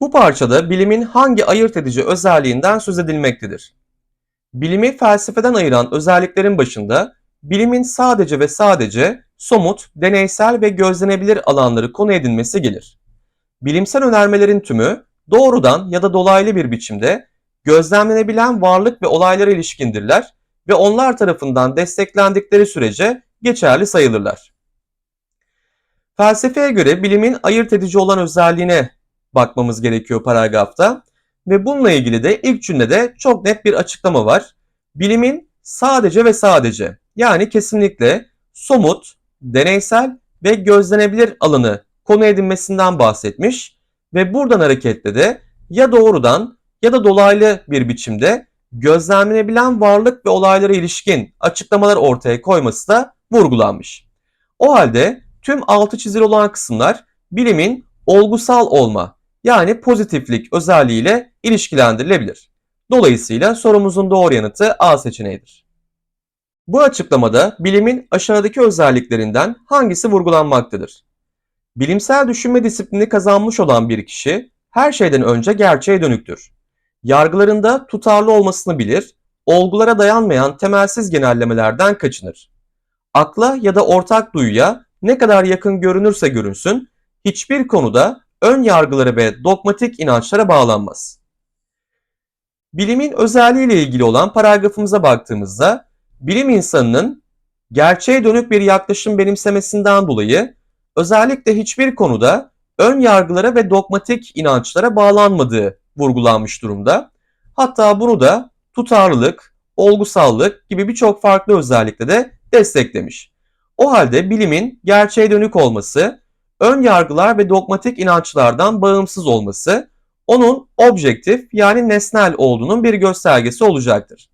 Bu parçada bilimin hangi ayırt edici özelliğinden söz edilmektedir? Bilimi felsefeden ayıran özelliklerin başında bilimin sadece ve sadece somut, deneysel ve gözlenebilir alanları konu edinmesi gelir. Bilimsel önermelerin tümü doğrudan ya da dolaylı bir biçimde gözlemlenebilen varlık ve olaylara ilişkindirler ve onlar tarafından desteklendikleri sürece geçerli sayılırlar. Felsefeye göre bilimin ayırt edici olan özelliğine bakmamız gerekiyor paragrafta. Ve bununla ilgili de ilk cümlede çok net bir açıklama var. Bilimin sadece ve sadece yani kesinlikle somut, deneysel ve gözlenebilir alanı konu edinmesinden bahsetmiş ve buradan hareketle de ya doğrudan ya da dolaylı bir biçimde gözlemlenebilen varlık ve olaylara ilişkin açıklamalar ortaya koyması da vurgulanmış. O halde tüm altı çizili olan kısımlar bilimin olgusal olma yani pozitiflik özelliğiyle ilişkilendirilebilir. Dolayısıyla sorumuzun doğru yanıtı A seçeneğidir. Bu açıklamada bilimin aşağıdaki özelliklerinden hangisi vurgulanmaktadır? Bilimsel düşünme disiplini kazanmış olan bir kişi her şeyden önce gerçeğe dönüktür. Yargılarında tutarlı olmasını bilir, olgulara dayanmayan temelsiz genellemelerden kaçınır. Akla ya da ortak duyuya ne kadar yakın görünürse görünsün, hiçbir konuda ön yargıları ve dogmatik inançlara bağlanmaz. Bilimin özelliğiyle ilgili olan paragrafımıza baktığımızda bilim insanının gerçeğe dönük bir yaklaşım benimsemesinden dolayı özellikle hiçbir konuda ön yargılara ve dogmatik inançlara bağlanmadığı vurgulanmış durumda. Hatta bunu da tutarlılık, olgusallık gibi birçok farklı özellikle de desteklemiş. O halde bilimin gerçeğe dönük olması, ön yargılar ve dogmatik inançlardan bağımsız olması onun objektif yani nesnel olduğunun bir göstergesi olacaktır.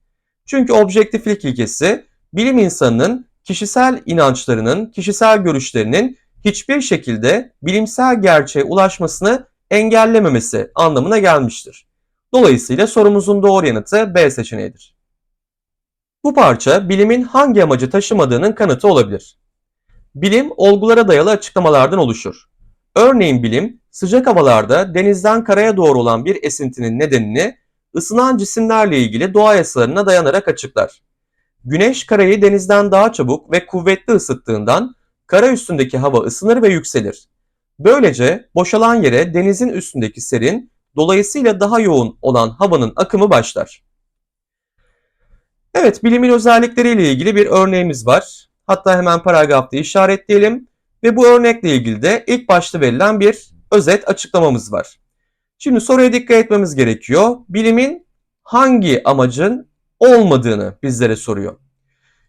Çünkü objektiflik ilkesi bilim insanının kişisel inançlarının, kişisel görüşlerinin hiçbir şekilde bilimsel gerçeğe ulaşmasını engellememesi anlamına gelmiştir. Dolayısıyla sorumuzun doğru yanıtı B seçeneğidir. Bu parça bilimin hangi amacı taşımadığının kanıtı olabilir. Bilim olgulara dayalı açıklamalardan oluşur. Örneğin bilim sıcak havalarda denizden karaya doğru olan bir esintinin nedenini ısınan cisimlerle ilgili doğa yasalarına dayanarak açıklar. Güneş karayı denizden daha çabuk ve kuvvetli ısıttığından kara üstündeki hava ısınır ve yükselir. Böylece boşalan yere denizin üstündeki serin, dolayısıyla daha yoğun olan havanın akımı başlar. Evet, bilimin özellikleriyle ilgili bir örneğimiz var. Hatta hemen paragrafta işaretleyelim ve bu örnekle ilgili de ilk başta verilen bir özet açıklamamız var. Şimdi soruya dikkat etmemiz gerekiyor. Bilimin hangi amacın olmadığını bizlere soruyor.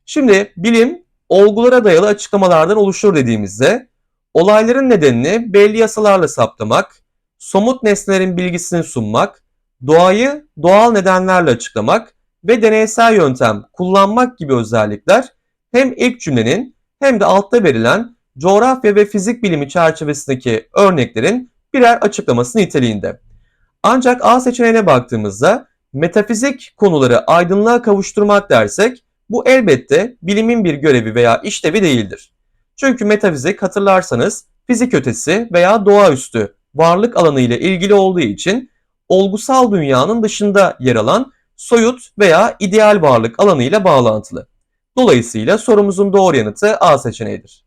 Şimdi bilim olgulara dayalı açıklamalardan oluşur dediğimizde olayların nedenini belli yasalarla saptamak, somut nesnelerin bilgisini sunmak, doğayı doğal nedenlerle açıklamak ve deneysel yöntem kullanmak gibi özellikler hem ilk cümlenin hem de altta verilen coğrafya ve fizik bilimi çerçevesindeki örneklerin birer açıklaması niteliğinde. Ancak A seçeneğine baktığımızda metafizik konuları aydınlığa kavuşturmak dersek bu elbette bilimin bir görevi veya işlevi değildir. Çünkü metafizik hatırlarsanız fizik ötesi veya doğaüstü varlık alanı ile ilgili olduğu için olgusal dünyanın dışında yer alan soyut veya ideal varlık alanı ile bağlantılı. Dolayısıyla sorumuzun doğru yanıtı A seçeneğidir.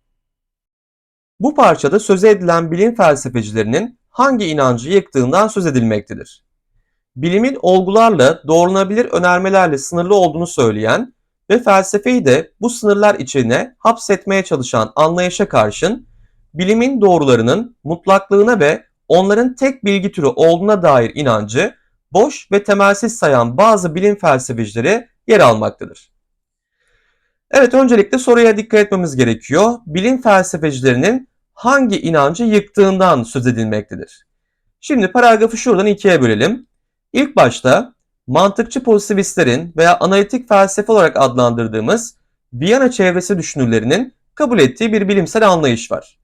Bu parçada söz edilen bilim felsefecilerinin hangi inancı yıktığından söz edilmektedir. Bilimin olgularla doğrulanabilir önermelerle sınırlı olduğunu söyleyen ve felsefeyi de bu sınırlar içine hapsetmeye çalışan anlayışa karşın bilimin doğrularının mutlaklığına ve onların tek bilgi türü olduğuna dair inancı boş ve temelsiz sayan bazı bilim felsefecileri yer almaktadır. Evet öncelikle soruya dikkat etmemiz gerekiyor. Bilim felsefecilerinin hangi inancı yıktığından söz edilmektedir. Şimdi paragrafı şuradan ikiye bölelim. İlk başta mantıkçı pozitivistlerin veya analitik felsefe olarak adlandırdığımız Viyana çevresi düşünürlerinin kabul ettiği bir bilimsel anlayış var.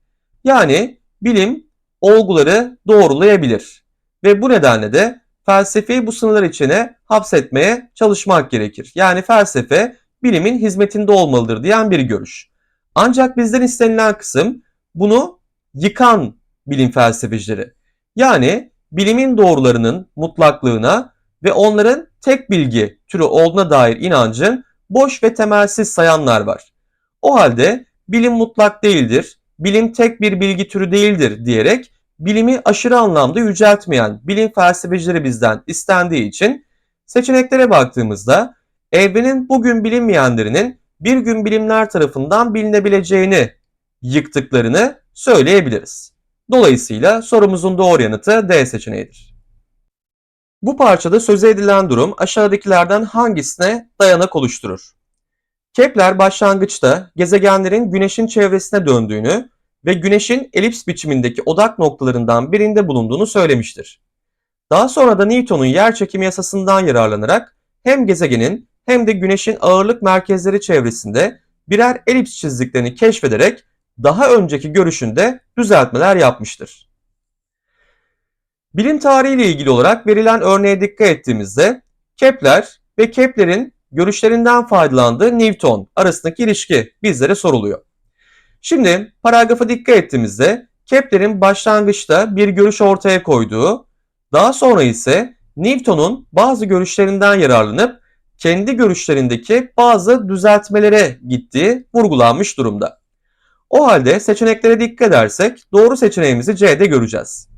Yani bilim olguları doğrulayabilir ve bu nedenle de felsefeyi bu sınırlar içine hapsetmeye çalışmak gerekir. Yani felsefe bilimin hizmetinde olmalıdır diyen bir görüş. Ancak bizden istenilen kısım bunu yıkan bilim felsefecileri. Yani bilimin doğrularının mutlaklığına ve onların tek bilgi türü olduğuna dair inancın boş ve temelsiz sayanlar var. O halde bilim mutlak değildir, bilim tek bir bilgi türü değildir diyerek bilimi aşırı anlamda yüceltmeyen bilim felsefecileri bizden istendiği için seçeneklere baktığımızda evrenin bugün bilinmeyenlerinin bir gün bilimler tarafından bilinebileceğini yıktıklarını söyleyebiliriz. Dolayısıyla sorumuzun doğru yanıtı D seçeneğidir. Bu parçada söze edilen durum aşağıdakilerden hangisine dayanak oluşturur? Kepler başlangıçta gezegenlerin güneşin çevresine döndüğünü ve güneşin elips biçimindeki odak noktalarından birinde bulunduğunu söylemiştir. Daha sonra da Newton'un yerçekimi yasasından yararlanarak hem gezegenin hem de güneşin ağırlık merkezleri çevresinde birer elips çizdiklerini keşfederek daha önceki görüşünde düzeltmeler yapmıştır. Bilim tarihi ile ilgili olarak verilen örneğe dikkat ettiğimizde Kepler ve Kepler'in görüşlerinden faydalandığı Newton arasındaki ilişki bizlere soruluyor. Şimdi paragrafa dikkat ettiğimizde Kepler'in başlangıçta bir görüş ortaya koyduğu, daha sonra ise Newton'un bazı görüşlerinden yararlanıp kendi görüşlerindeki bazı düzeltmelere gittiği vurgulanmış durumda. O halde seçeneklere dikkat edersek doğru seçeneğimizi C'de göreceğiz.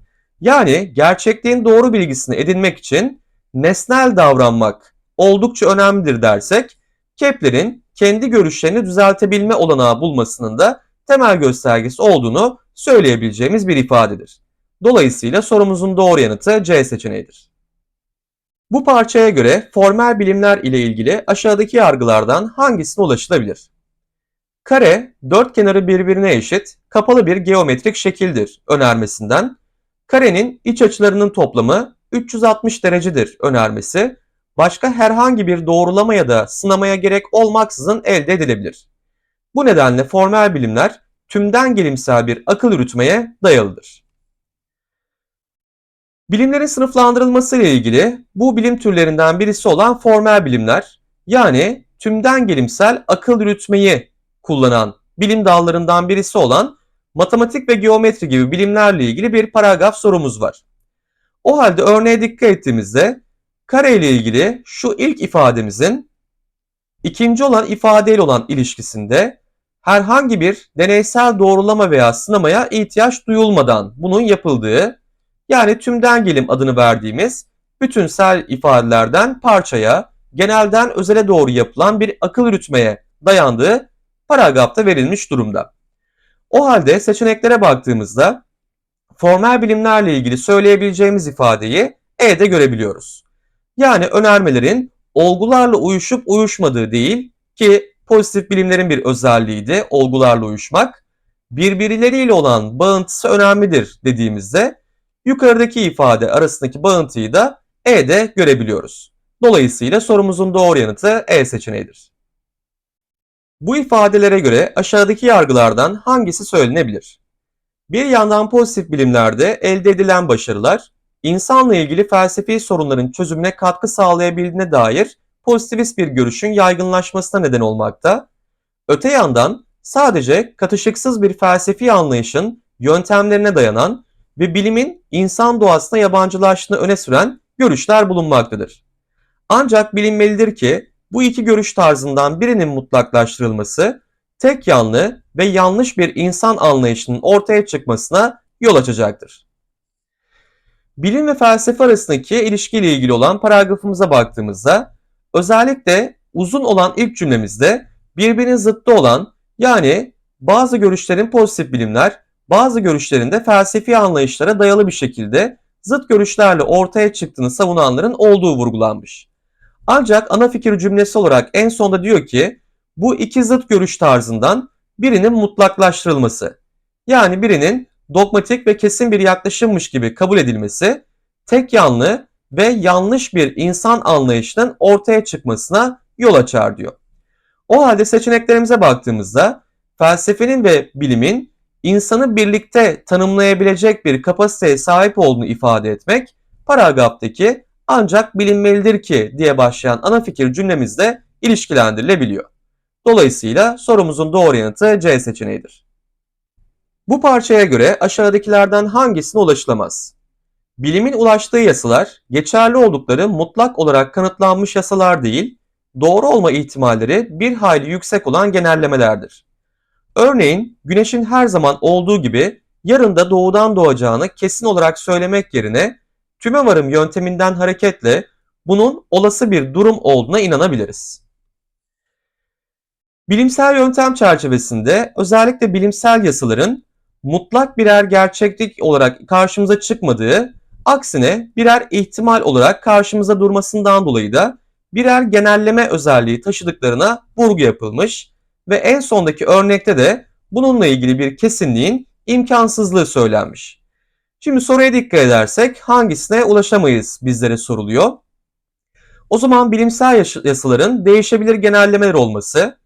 Yani gerçekliğin doğru bilgisini edinmek için nesnel davranmak oldukça önemlidir dersek Kepler'in kendi görüşlerini düzeltebilme olanağı bulmasının da temel göstergesi olduğunu söyleyebileceğimiz bir ifadedir. Dolayısıyla sorumuzun doğru yanıtı C seçeneğidir. Bu parçaya göre formel bilimler ile ilgili aşağıdaki yargılardan hangisine ulaşılabilir? Kare, dört kenarı birbirine eşit, kapalı bir geometrik şekildir önermesinden, karenin iç açılarının toplamı 360 derecedir önermesi, başka herhangi bir doğrulama ya da sınamaya gerek olmaksızın elde edilebilir. Bu nedenle formel bilimler tümden gelimsel bir akıl yürütmeye dayalıdır. Bilimlerin sınıflandırılması ile ilgili bu bilim türlerinden birisi olan formel bilimler yani tümden gelimsel akıl yürütmeyi kullanan bilim dallarından birisi olan matematik ve geometri gibi bilimlerle ilgili bir paragraf sorumuz var. O halde örneğe dikkat ettiğimizde kare ile ilgili şu ilk ifademizin ikinci olan ifadeyle olan ilişkisinde herhangi bir deneysel doğrulama veya sınamaya ihtiyaç duyulmadan bunun yapıldığı yani tümden gelim adını verdiğimiz bütünsel ifadelerden parçaya, genelden özele doğru yapılan bir akıl yürütmeye dayandığı paragrafta verilmiş durumda. O halde seçeneklere baktığımızda formel bilimlerle ilgili söyleyebileceğimiz ifadeyi E'de görebiliyoruz. Yani önermelerin olgularla uyuşup uyuşmadığı değil ki pozitif bilimlerin bir özelliğiydi olgularla uyuşmak. Birbirleriyle olan bağıntısı önemlidir dediğimizde yukarıdaki ifade arasındaki bağıntıyı da E'de görebiliyoruz. Dolayısıyla sorumuzun doğru yanıtı E seçeneğidir. Bu ifadelere göre aşağıdaki yargılardan hangisi söylenebilir? Bir yandan pozitif bilimlerde elde edilen başarılar, insanla ilgili felsefi sorunların çözümüne katkı sağlayabildiğine dair pozitivist bir görüşün yaygınlaşmasına neden olmakta. Öte yandan sadece katışıksız bir felsefi anlayışın yöntemlerine dayanan ve bilimin insan doğasına yabancılaştığını öne süren görüşler bulunmaktadır. Ancak bilinmelidir ki bu iki görüş tarzından birinin mutlaklaştırılması tek yanlı ve yanlış bir insan anlayışının ortaya çıkmasına yol açacaktır. Bilim ve felsefe arasındaki ilişkiyle ilgili olan paragrafımıza baktığımızda özellikle uzun olan ilk cümlemizde birbirinin zıttı olan yani bazı görüşlerin pozitif bilimler, bazı görüşlerin de felsefi anlayışlara dayalı bir şekilde zıt görüşlerle ortaya çıktığını savunanların olduğu vurgulanmış. Ancak ana fikir cümlesi olarak en sonda diyor ki bu iki zıt görüş tarzından birinin mutlaklaştırılması. Yani birinin dogmatik ve kesin bir yaklaşımmış gibi kabul edilmesi tek yanlı ve yanlış bir insan anlayışının ortaya çıkmasına yol açar diyor. O halde seçeneklerimize baktığımızda felsefenin ve bilimin insanı birlikte tanımlayabilecek bir kapasiteye sahip olduğunu ifade etmek paragraftaki ancak bilinmelidir ki diye başlayan ana fikir cümlemizle ilişkilendirilebiliyor. Dolayısıyla sorumuzun doğru yanıtı C seçeneğidir. Bu parçaya göre aşağıdakilerden hangisine ulaşılamaz? Bilimin ulaştığı yasalar geçerli oldukları mutlak olarak kanıtlanmış yasalar değil, doğru olma ihtimalleri bir hayli yüksek olan genellemelerdir. Örneğin güneşin her zaman olduğu gibi yarın da doğudan doğacağını kesin olarak söylemek yerine tüme varım yönteminden hareketle bunun olası bir durum olduğuna inanabiliriz. Bilimsel yöntem çerçevesinde özellikle bilimsel yasaların mutlak birer gerçeklik olarak karşımıza çıkmadığı, aksine birer ihtimal olarak karşımıza durmasından dolayı da birer genelleme özelliği taşıdıklarına vurgu yapılmış ve en sondaki örnekte de bununla ilgili bir kesinliğin imkansızlığı söylenmiş. Şimdi soruya dikkat edersek hangisine ulaşamayız bizlere soruluyor. O zaman bilimsel yasaların değişebilir genellemeler olması,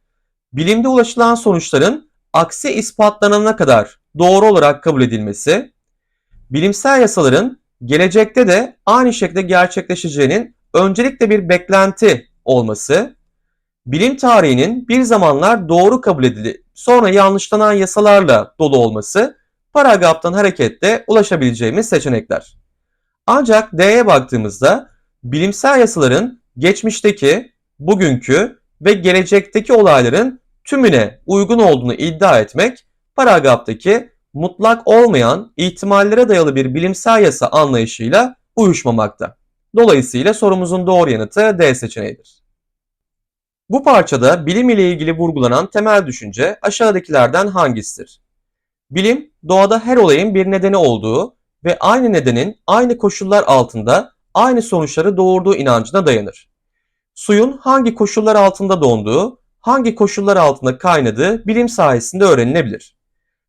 bilimde ulaşılan sonuçların aksi ispatlanana kadar doğru olarak kabul edilmesi, bilimsel yasaların gelecekte de aynı şekilde gerçekleşeceğinin öncelikle bir beklenti olması, bilim tarihinin bir zamanlar doğru kabul edilip sonra yanlışlanan yasalarla dolu olması paragraftan hareketle ulaşabileceğimiz seçenekler. Ancak D'ye baktığımızda bilimsel yasaların geçmişteki, bugünkü ve gelecekteki olayların tümüne uygun olduğunu iddia etmek paragraftaki mutlak olmayan ihtimallere dayalı bir bilimsel yasa anlayışıyla uyuşmamakta. Dolayısıyla sorumuzun doğru yanıtı D seçeneğidir. Bu parçada bilim ile ilgili vurgulanan temel düşünce aşağıdakilerden hangisidir? Bilim, doğada her olayın bir nedeni olduğu ve aynı nedenin aynı koşullar altında aynı sonuçları doğurduğu inancına dayanır. Suyun hangi koşullar altında donduğu, hangi koşullar altında kaynadığı bilim sayesinde öğrenilebilir.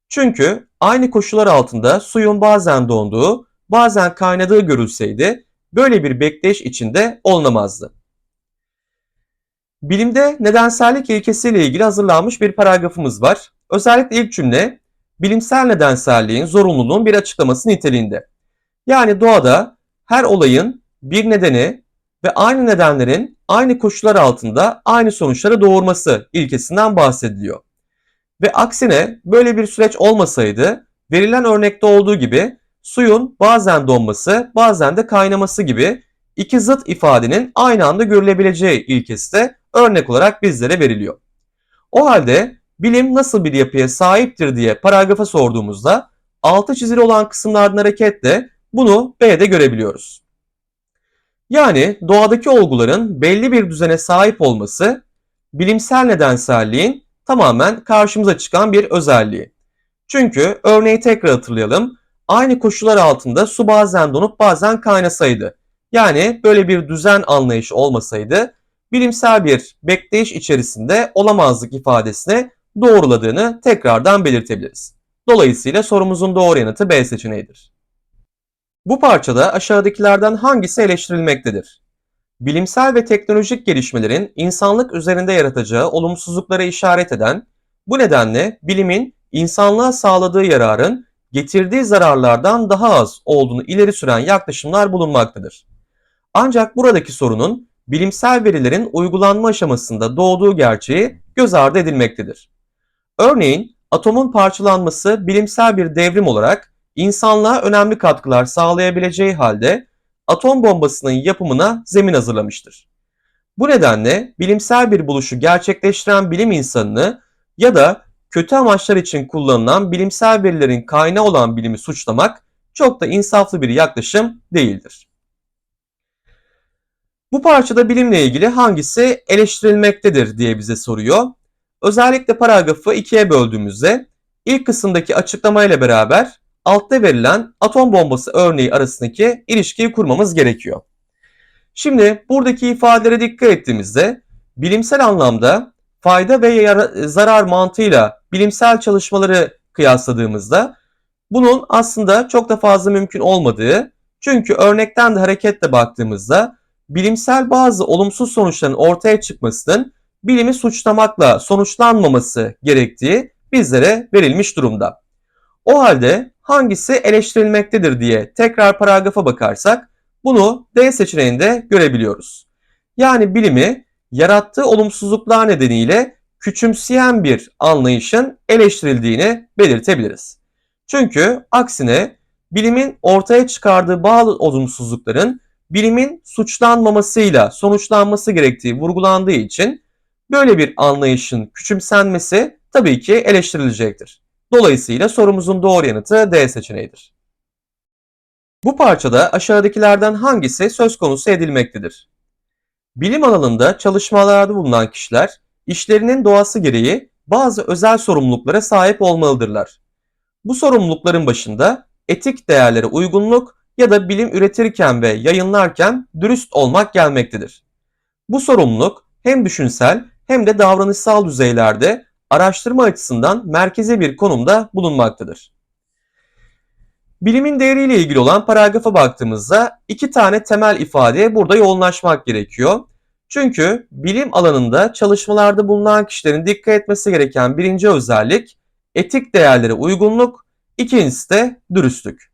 Çünkü aynı koşullar altında suyun bazen donduğu, bazen kaynadığı görülseydi böyle bir bekleyiş içinde olunamazdı. Bilimde nedensellik ilkesiyle ilgili hazırlanmış bir paragrafımız var. Özellikle ilk cümle bilimsel nedenselliğin zorunluluğun bir açıklaması niteliğinde. Yani doğada her olayın bir nedeni ve aynı nedenlerin aynı koşullar altında aynı sonuçları doğurması ilkesinden bahsediliyor. Ve aksine böyle bir süreç olmasaydı verilen örnekte olduğu gibi suyun bazen donması bazen de kaynaması gibi iki zıt ifadenin aynı anda görülebileceği ilkesi de örnek olarak bizlere veriliyor. O halde bilim nasıl bir yapıya sahiptir diye paragrafa sorduğumuzda altı çizili olan kısımlardan hareketle bunu B'de görebiliyoruz. Yani doğadaki olguların belli bir düzene sahip olması bilimsel nedenselliğin tamamen karşımıza çıkan bir özelliği. Çünkü örneği tekrar hatırlayalım. Aynı koşullar altında su bazen donup bazen kaynasaydı. Yani böyle bir düzen anlayışı olmasaydı bilimsel bir bekleyiş içerisinde olamazlık ifadesine doğruladığını tekrardan belirtebiliriz. Dolayısıyla sorumuzun doğru yanıtı B seçeneğidir. Bu parçada aşağıdakilerden hangisi eleştirilmektedir? Bilimsel ve teknolojik gelişmelerin insanlık üzerinde yaratacağı olumsuzluklara işaret eden, bu nedenle bilimin insanlığa sağladığı yararın getirdiği zararlardan daha az olduğunu ileri süren yaklaşımlar bulunmaktadır. Ancak buradaki sorunun bilimsel verilerin uygulanma aşamasında doğduğu gerçeği göz ardı edilmektedir. Örneğin atomun parçalanması bilimsel bir devrim olarak insanlığa önemli katkılar sağlayabileceği halde atom bombasının yapımına zemin hazırlamıştır. Bu nedenle bilimsel bir buluşu gerçekleştiren bilim insanını ya da kötü amaçlar için kullanılan bilimsel verilerin kaynağı olan bilimi suçlamak çok da insaflı bir yaklaşım değildir. Bu parçada bilimle ilgili hangisi eleştirilmektedir diye bize soruyor. Özellikle paragrafı ikiye böldüğümüzde ilk kısımdaki açıklamayla beraber altta verilen atom bombası örneği arasındaki ilişkiyi kurmamız gerekiyor. Şimdi buradaki ifadelere dikkat ettiğimizde bilimsel anlamda fayda ve zarar mantığıyla bilimsel çalışmaları kıyasladığımızda bunun aslında çok da fazla mümkün olmadığı çünkü örnekten de hareketle baktığımızda bilimsel bazı olumsuz sonuçların ortaya çıkmasının bilimi suçlamakla sonuçlanmaması gerektiği bizlere verilmiş durumda. O halde hangisi eleştirilmektedir diye tekrar paragrafa bakarsak bunu D seçeneğinde görebiliyoruz. Yani bilimi yarattığı olumsuzluklar nedeniyle küçümseyen bir anlayışın eleştirildiğini belirtebiliriz. Çünkü aksine bilimin ortaya çıkardığı bazı olumsuzlukların bilimin suçlanmamasıyla sonuçlanması gerektiği vurgulandığı için böyle bir anlayışın küçümsenmesi tabii ki eleştirilecektir. Dolayısıyla sorumuzun doğru yanıtı D seçeneğidir. Bu parçada aşağıdakilerden hangisi söz konusu edilmektedir? Bilim alanında çalışmalarda bulunan kişiler işlerinin doğası gereği bazı özel sorumluluklara sahip olmalıdırlar. Bu sorumlulukların başında etik değerlere uygunluk ya da bilim üretirken ve yayınlarken dürüst olmak gelmektedir. Bu sorumluluk hem düşünsel hem de davranışsal düzeylerde araştırma açısından merkezi bir konumda bulunmaktadır. Bilimin değeriyle ilgili olan paragrafa baktığımızda iki tane temel ifadeye burada yoğunlaşmak gerekiyor. Çünkü bilim alanında çalışmalarda bulunan kişilerin dikkat etmesi gereken birinci özellik etik değerlere uygunluk, ikincisi de dürüstlük.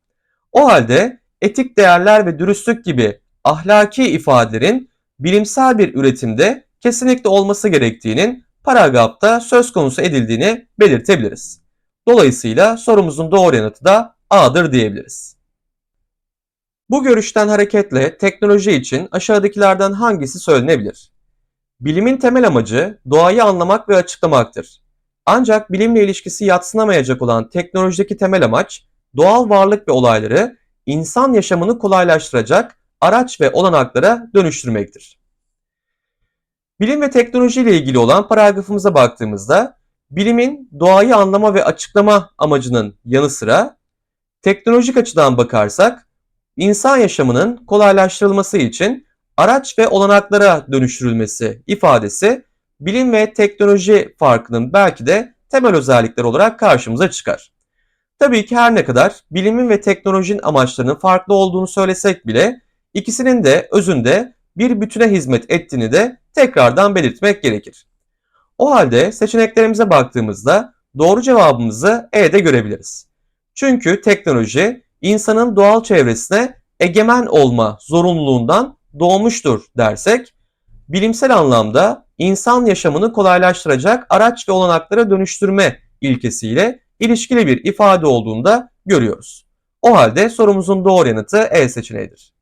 O halde etik değerler ve dürüstlük gibi ahlaki ifadelerin bilimsel bir üretimde kesinlikle olması gerektiğinin paragrafta söz konusu edildiğini belirtebiliriz. Dolayısıyla sorumuzun doğru yanıtı da A'dır diyebiliriz. Bu görüşten hareketle teknoloji için aşağıdakilerden hangisi söylenebilir? Bilimin temel amacı doğayı anlamak ve açıklamaktır. Ancak bilimle ilişkisi yatsınamayacak olan teknolojideki temel amaç doğal varlık ve olayları insan yaşamını kolaylaştıracak araç ve olanaklara dönüştürmektir. Bilim ve teknoloji ile ilgili olan paragrafımıza baktığımızda bilimin doğayı anlama ve açıklama amacının yanı sıra teknolojik açıdan bakarsak insan yaşamının kolaylaştırılması için araç ve olanaklara dönüştürülmesi ifadesi bilim ve teknoloji farkının belki de temel özellikler olarak karşımıza çıkar. Tabii ki her ne kadar bilimin ve teknolojinin amaçlarının farklı olduğunu söylesek bile ikisinin de özünde bir bütüne hizmet ettiğini de tekrardan belirtmek gerekir. O halde seçeneklerimize baktığımızda doğru cevabımızı E'de görebiliriz. Çünkü teknoloji insanın doğal çevresine egemen olma zorunluluğundan doğmuştur dersek, bilimsel anlamda insan yaşamını kolaylaştıracak araç ve olanaklara dönüştürme ilkesiyle ilişkili bir ifade olduğunu da görüyoruz. O halde sorumuzun doğru yanıtı E seçeneğidir.